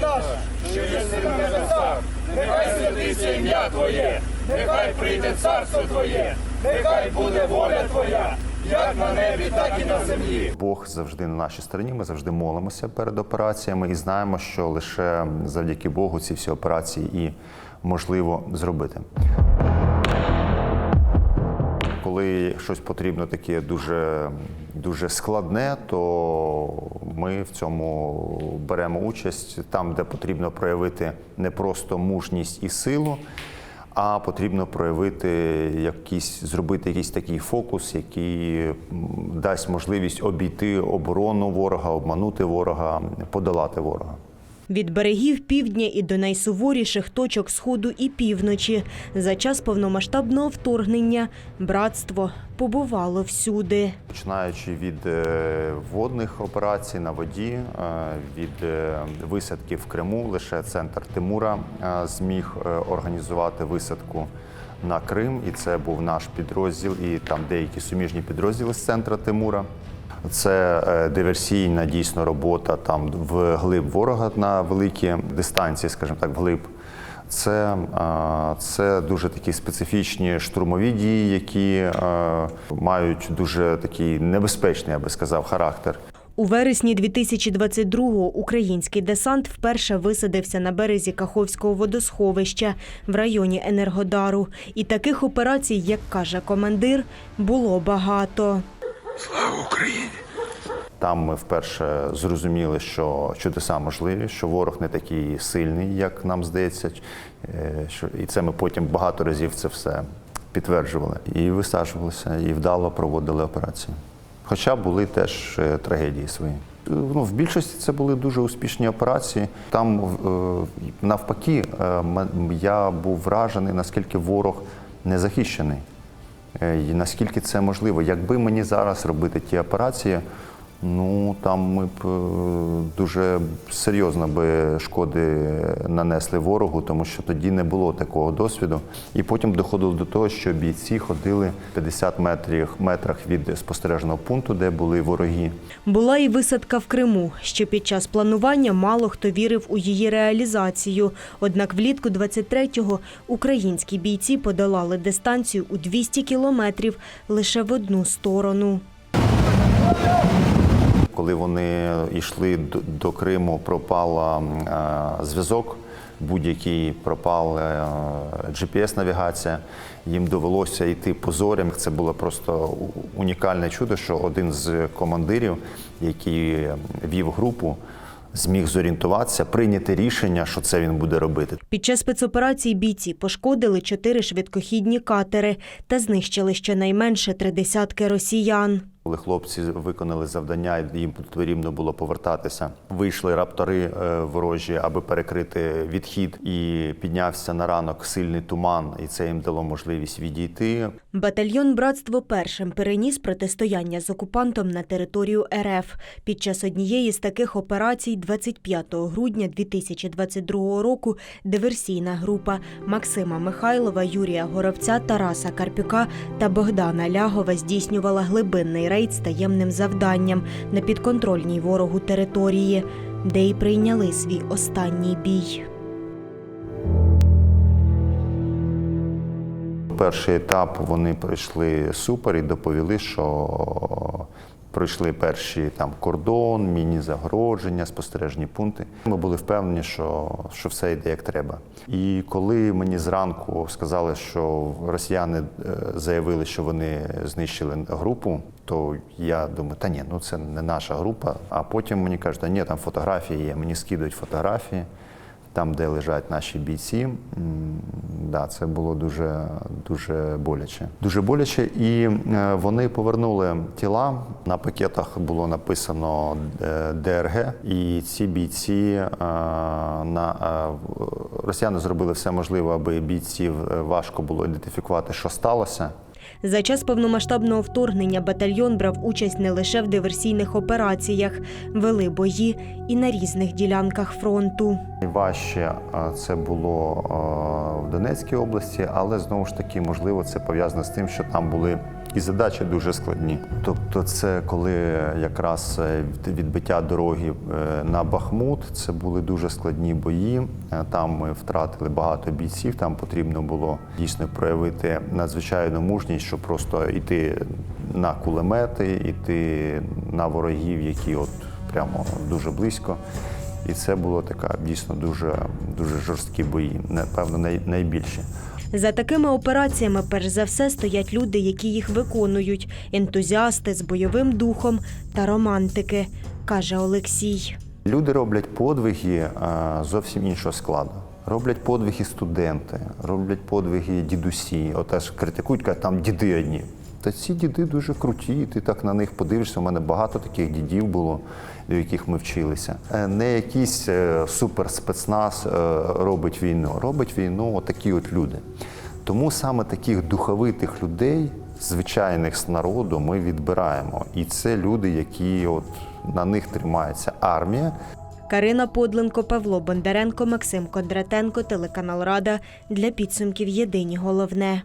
наш, що єси на небесах, нехай святиться ім'я Твоє, нехай прийде царство Твоє, нехай буде воля Твоя, як на небі, так і на землі. Бог завжди на нашій стороні. Ми завжди молимося перед операціями і знаємо, що лише завдяки Богу ці всі операції і можливо зробити. Коли щось потрібно таке дуже, дуже складне, то ми в цьому беремо участь там, де потрібно проявити не просто мужність і силу, а потрібно проявити якийсь, зробити якийсь такий фокус, який дасть можливість обійти оборону ворога, обманути ворога, подолати ворога. Від берегів півдня і до найсуворіших точок сходу і півночі за час повномасштабного вторгнення братство побувало всюди. Починаючи від е, водних операцій на воді, е, від е, висадки в Криму, лише центр Тимура зміг організувати висадку на Крим, і це був наш підрозділ, і там деякі суміжні підрозділи з центра Тимура. Це е, диверсійна дійсно робота там в глиб ворога на великі дистанції, скажімо так, вглиб. Це, е, це дуже такі специфічні штурмові дії, які е, мають дуже такий небезпечний, я би сказав, характер. У вересні 2022-го український десант вперше висадився на березі Каховського водосховища в районі Енергодару. І таких операцій, як каже командир, було багато. Там ми вперше зрозуміли, що чудеса можливі, що ворог не такий сильний, як нам здається. е, і це ми потім багато разів це все підтверджували. І висаджувалися, і вдало проводили операції. Хоча були теж е, трагедії свої. Ну, в більшості це були дуже успішні операції. Там е, навпаки, я був вражений, наскільки ворог не захищений. Е, І наскільки це можливо? Якби мені зараз робити ті операції, ну там ми б е, дуже серйозно би шкоди нанесли ворогу, тому що тоді не було такого досвіду. І потім доходило до того, що бійці ходили 50 метрів метрах від спостережного пункту, де були вороги. Була і висадка в Криму. Ще під час планування мало хто вірив у її реалізацію. Однак влітку 23-го українські бійці подолали дистанцію у 200 кілометрів лише в одну сторону. Коли вони йшли до- Криму, пропала е, зв'язок. Будь-який пропала е, GPS-навігація. Їм довелося йти по зорям. Це було просто унікальне чудо, що один з командирів, який вів групу, зміг зорієнтуватися, прийняти рішення, що це він буде робити. Під час спецоперації бійці пошкодили чотири швидкохідні катери та знищили щонайменше три десятки росіян. Коли хлопці виконали завдання, і їм потрібно було повертатися. Вийшли раптори е, ворожі, аби перекрити відхід, і піднявся на ранок сильний туман, і це їм дало можливість відійти. Батальйон Братство першим переніс протистояння з окупантом на територію РФ. Під час однієї з таких операцій 25 грудня 2022 року диверсійна група Максима Михайлова, Юрія Горовця, Тараса Карпюка та Богдана Лягова здійснювала глибинний рейд з таємним завданням на підконтрольній ворогу території, де й прийняли свій останній бій. Перший етап вони пройшли супер і доповіли, що пройшли перші там кордон, міні-загородження, спостережні пункти. Ми були впевнені, що, що все йде як треба. І коли мені зранку сказали, що росіяни е, заявили, що вони знищили групу, то я думаю, та ні, ну це не наша група. А потім мені кажуть, та ні, там фотографії є. Мені скидують фотографії там, де лежать наші бійці. Да, це було дуже, дуже боляче. Дуже боляче. І е, вони повернули тіла. На пакетах було написано е, ДРГ, і ці бійці е, на росіяни зробили все можливе, аби бійців важко було ідентифікувати, що сталося. За час повномасштабного вторгнення батальйон брав участь не лише в диверсійних операціях, вели бої і на різних ділянках фронту. Найважче е, це було е, в Донецькій області, але знову ж таки, можливо, це пов'язано з тим, що там були І задачі дуже складні. Тобто, це коли якраз е, від- відбиття дороги на Бахмут, це були дуже складні бої. Там ми втратили багато бійців. Там потрібно було дійсно проявити надзвичайну мужність, щоб просто йти на кулемети, йти на ворогів, які от прямо дуже близько. І це було така дійсно дуже дуже жорсткі бої, напевно, най, найбільші. За такими операціями, перш за все, стоять люди, які їх виконують, ентузіасти з бойовим духом та романтики, каже Олексій. Люди роблять подвиги зовсім іншого складу. Роблять подвиги студенти, роблять подвиги дідусі. Отеж критикують, кажуть, там діди одні. Та ці діди дуже круті, ти так на них подивишся. У мене багато таких дідів було, до яких ми вчилися. Е, Не якийсь е, суперспецназ е, робить війну, робить війну отакі от люди. Тому саме таких духовитих людей, звичайних з народу, ми відбираємо. І це люди, які от на них тримається армія. Карина Подленко, Павло Бондаренко, Максим Кондратенко, телеканал Рада для підсумків Єдині головне.